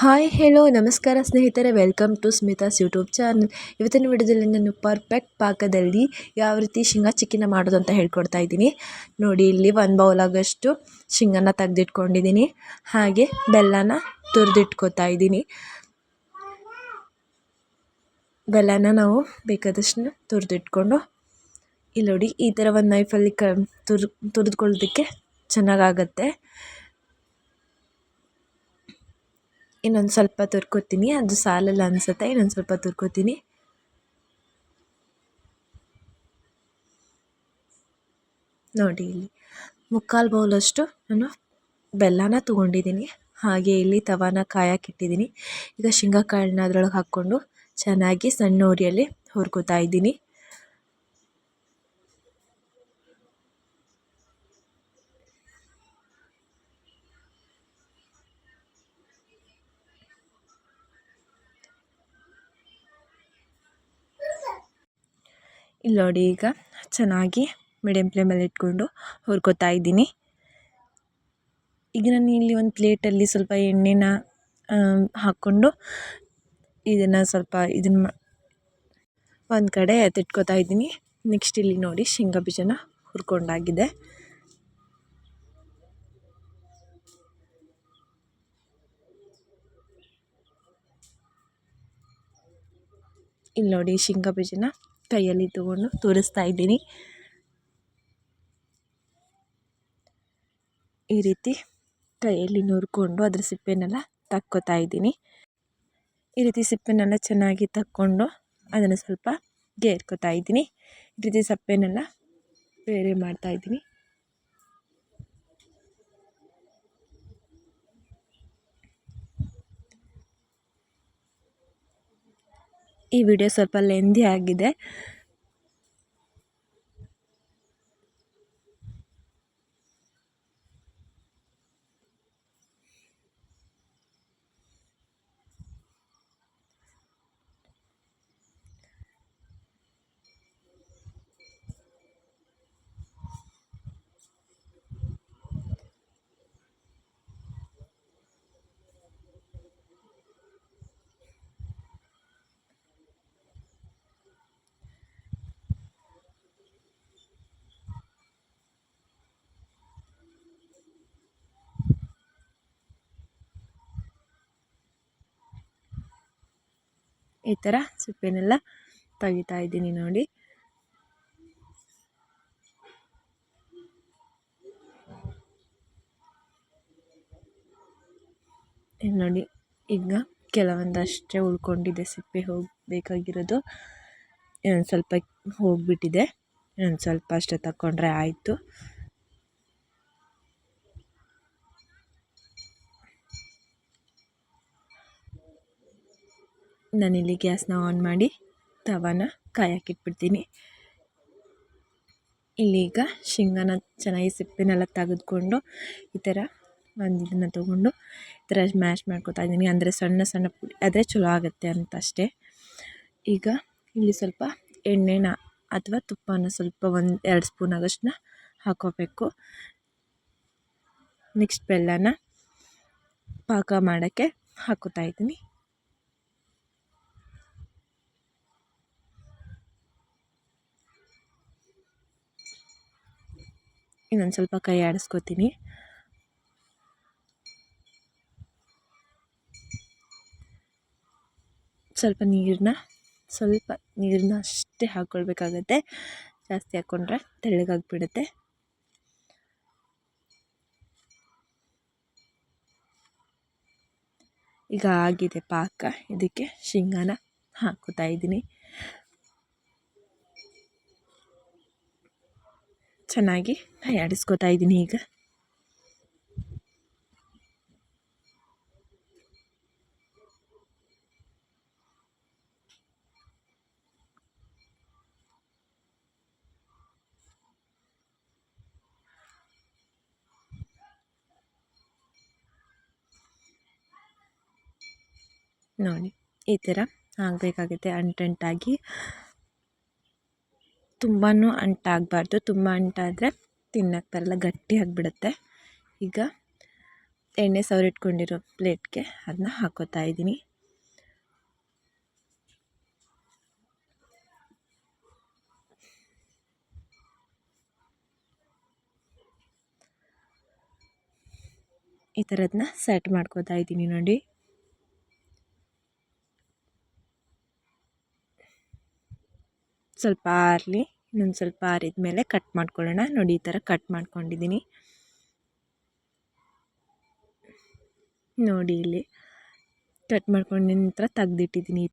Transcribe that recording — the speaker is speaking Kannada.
ಹಾಯ್, ಹೆಲೋ, ನಮಸ್ಕಾರ ಸ್ನೇಹಿತರೆ. Welcome to Smita's YouTube channel. ಇವತ್ತಿನ ವಿಡಿಯೋದಲ್ಲಿ ನಾನು ಪರ್ಫೆಕ್ಟ್ ಪಾಕದಲ್ಲಿ ಯಾವ ರೀತಿ ಶೇಂಗಾ ಚಿಕ್ಕಿನ ಮಾಡೋದು ಅಂತ ಹೇಳ್ಕೊಡ್ತಾ ಇದ್ದೀನಿ. ನೋಡಿ, ಇಲ್ಲಿ ಒಂದು ಬೌಲ್ ಆಗೋಷ್ಟು ಶೇಂಗಾನ ತೆಗೆದಿಟ್ಕೊಂಡಿದ್ದೀನಿ. ಹಾಗೆ ಬೆಲ್ಲನ ತುರಿದಿಟ್ಕೋತಾ ಇದ್ದೀನಿ. ಬೆಲ್ಲನ ನಾವು ಬೇಕಾದಷ್ಟು ತುರಿದಿಟ್ಕೊಂಡು ಇಲ್ಲಿ ನೋಡಿ ಈ ಥರ ಒಂದು ನೈಫಲ್ಲಿ ಕ ತುರ್ ತುರಿದುಕೊಳ್ಳೋದಕ್ಕೆ ಚೆನ್ನಾಗಾಗತ್ತೆ. ಇನ್ನೊಂದು ಸ್ವಲ್ಪ ತುರ್ಕೋತೀನಿ, ಅದು ಸಾಲಲ್ಲ ಅನಿಸುತ್ತೆ, ಇನ್ನೊಂದು ಸ್ವಲ್ಪ ತುರ್ಕೋತೀನಿ. ನೋಡಿ ಇಲ್ಲಿ, ಮುಕ್ಕಾಲು ಬೌಲಷ್ಟು ನಾನು ಬೆಲ್ಲನ ತೊಗೊಂಡಿದ್ದೀನಿ ಹಾಗೆ ಇಲ್ಲಿ ತವಾನ ಕಾಯಕ್ಕಿಟ್ಟಿದ್ದೀನಿ ಈಗ ಶೇಂಗಾಕಾಳನ್ನ ಅದರೊಳಗೆ ಹಾಕ್ಕೊಂಡು ಚೆನ್ನಾಗಿ ಸಣ್ಣ ಉರಿಯಲ್ಲಿ ಹುರ್ಕೋತಾ ಇದ್ದೀನಿ. ಇಲ್ಲಿ ನೋಡಿ ಈಗ ಚೆನ್ನಾಗಿ ಮೀಡಿಯಮ್ ಫ್ಲೇಮಲ್ಲಿ ಇಟ್ಕೊಂಡು ಹುರ್ಕೊತಾ ಇದ್ದೀನಿ. ಈಗ ನಾನು ಇಲ್ಲಿ ಒಂದು ಪ್ಲೇಟಲ್ಲಿ ಸ್ವಲ್ಪ ಎಣ್ಣೆನ ಹಾಕ್ಕೊಂಡು ಇದನ್ನು ಸ್ವಲ್ಪ ಇದನ್ನ ಒಂದು ಕಡೆ ಎತ್ತಿಟ್ಕೋತಾ ಇದ್ದೀನಿ. ನೆಕ್ಸ್ಟ್ ಇಲ್ಲಿ ನೋಡಿ ಶೇಂಗಾ ಬೀಜನ ಹುರ್ಕೊಂಡಾಗಿದೆ. ಇಲ್ಲಿ ನೋಡಿ ಶೇಂಗಾ ಬೀಜನ ಕೈಯಲ್ಲಿ ತಗೊಂಡು ತೋರಿಸ್ತಾ ಇದ್ದೀನಿ. ಈ ರೀತಿ ಕೈಯಲ್ಲಿ ನುರ್ಕೊಂಡು ಅದ್ರ ಸಿಪ್ಪೆನೆಲ್ಲ ತಕ್ಕೋತಾ ಇದ್ದೀನಿ. ಈ ರೀತಿ ಸಿಪ್ಪೆನೆಲ್ಲ ಚೆನ್ನಾಗಿ ತಕ್ಕೊಂಡು ಅದನ್ನು ಸ್ವಲ್ಪ ಗೇರ್ಕೋತಾ ಇದ್ದೀನಿ. ಈ ರೀತಿ ಸಪ್ಪೆನೆಲ್ಲ ಬೇರೆ ಮಾಡ್ತಾ ಇದ್ದೀನಿ. ಈ ವಿಡಿಯೋ ಸ್ವಲ್ಪ ಲೆಂದಿ ಆಗಿದೆ. ಈ ಥರ ಸಿಪ್ಪೆನೆಲ್ಲ ತೆಗಿತಾ ಇದ್ದೀನಿ ನೋಡಿ. ನೋಡಿ, ಈಗ ಕೆಲವೊಂದಷ್ಟೇ ಉಳ್ಕೊಂಡಿದೆ ಸಿಪ್ಪೆ ಹೋಗಬೇಕಾಗಿರೋದು. ಇನ್ನೊಂದು ಸ್ವಲ್ಪ ಹೋಗಿಬಿಟ್ಟಿದೆ. ಇನ್ನೊಂದು ಸ್ವಲ್ಪ ಅಷ್ಟೇ ತಗೊಂಡ್ರೆ ಆಯಿತು. ನಾನಿಲ್ಲಿ ಗ್ಯಾಸ್ನ ಆನ್ ಮಾಡಿ ತವಾನ ಕಾಯಕ್ಕಿಟ್ಬಿಡ್ತೀನಿ ಇಲ್ಲೀಗ ಶೇಂಗಾನ ಚೆನ್ನಾಗಿ ಸಿಪ್ಪೆನೆಲ್ಲ ತೆಗೆದುಕೊಂಡು ಈ ಥರ ಒಂದು ಇದನ್ನು ತೊಗೊಂಡು ಈ ಥರ ಮ್ಯಾಶ್ ಮಾಡ್ಕೊತಾ ಇದ್ದೀನಿ. ಅಂದರೆ ಸಣ್ಣ ಸಣ್ಣ ಪುಡಿ, ಆದರೆ ಚಲೋ ಆಗುತ್ತೆ ಅಂತ ಅಷ್ಟೇ. ಈಗ ಇಲ್ಲಿ ಸ್ವಲ್ಪ ಎಣ್ಣೆನ ಅಥವಾ ತುಪ್ಪನ ಸ್ವಲ್ಪ ಒಂದು ಎರಡು ಸ್ಪೂನ್ ಆಗೋಷ್ಟನ್ನ ಹಾಕೋಬೇಕು ನೆಕ್ಸ್ಟ್ ಬೆಲ್ಲನ ಪಾಕ ಮಾಡೋಕ್ಕೆ ಹಾಕೋತಾ ಇದ್ದೀನಿ. ಇನ್ನೊಂದು ಸ್ವಲ್ಪ ಕೈ ಆಡಿಸ್ಕೋತೀನಿ. ಸ್ವಲ್ಪ ನೀರನ್ನ ಸ್ವಲ್ಪ ನೀರನ್ನ ಅಷ್ಟೇ ಹಾಕ್ಕೊಳ್ಬೇಕಾಗತ್ತೆ ಜಾಸ್ತಿ ಹಾಕ್ಕೊಂಡ್ರೆ ತೆಳ್ಳಗಾಗ್ಬಿಡುತ್ತೆ. ಈಗ ಆಗಿದೆ ಪಾಕ. ಇದಕ್ಕೆ ಶೇಂಗಾನ ಹಾಕೋತಾ ಇದ್ದೀನಿ. ಚೆನ್ನಾಗಿ ಆಡಿಸ್ಕೋತಾ ಇದ್ದೀನಿ ಈಗ. ನೋಡಿ ಈ ಥರ ಆಗಬೇಕಾಗುತ್ತೆ ಅಂಟಂಟಾಗಿ ತುಂಬಾ ಅಂಟಾಗಬಾರ್ದು. ತುಂಬ ಅಂಟಾದರೆ ತಿನ್ನಕ್ಕೆ ಬರಲ್ಲ, ಗಟ್ಟಿ ಆಗಿಬಿಡುತ್ತೆ. ಈಗ ಎಣ್ಣೆ ಸವರಿಟ್ಕೊಂಡಿರೋ ಪ್ಲೇಟ್ಗೆ ಅದನ್ನ ಹಾಕೋತಾ ಇದ್ದೀನಿ. ಈ ಥರದನ್ನ ಸೆಟ್ ಮಾಡ್ಕೋತಾ ಇದ್ದೀನಿ ನೋಡಿ. ಸ್ವಲ್ಪ ಆರಲಿ ಇನ್ನೊಂದು ಸ್ವಲ್ಪ ಆರಿದ ಮೇಲೆ ಕಟ್ ಮಾಡ್ಕೊಳ್ಳೋಣ. ನೋಡಿ, ಈ ಥರ ಕಟ್ ಮಾಡ್ಕೊಂಡಿದ್ದೀನಿ. ನೋಡಿ, ಇಲ್ಲಿ ಕಟ್ ಮಾಡ್ಕೊಂಡು ನಂತರ ತೆಗ್ದಿಟ್ಟಿದ್ದೀನಿ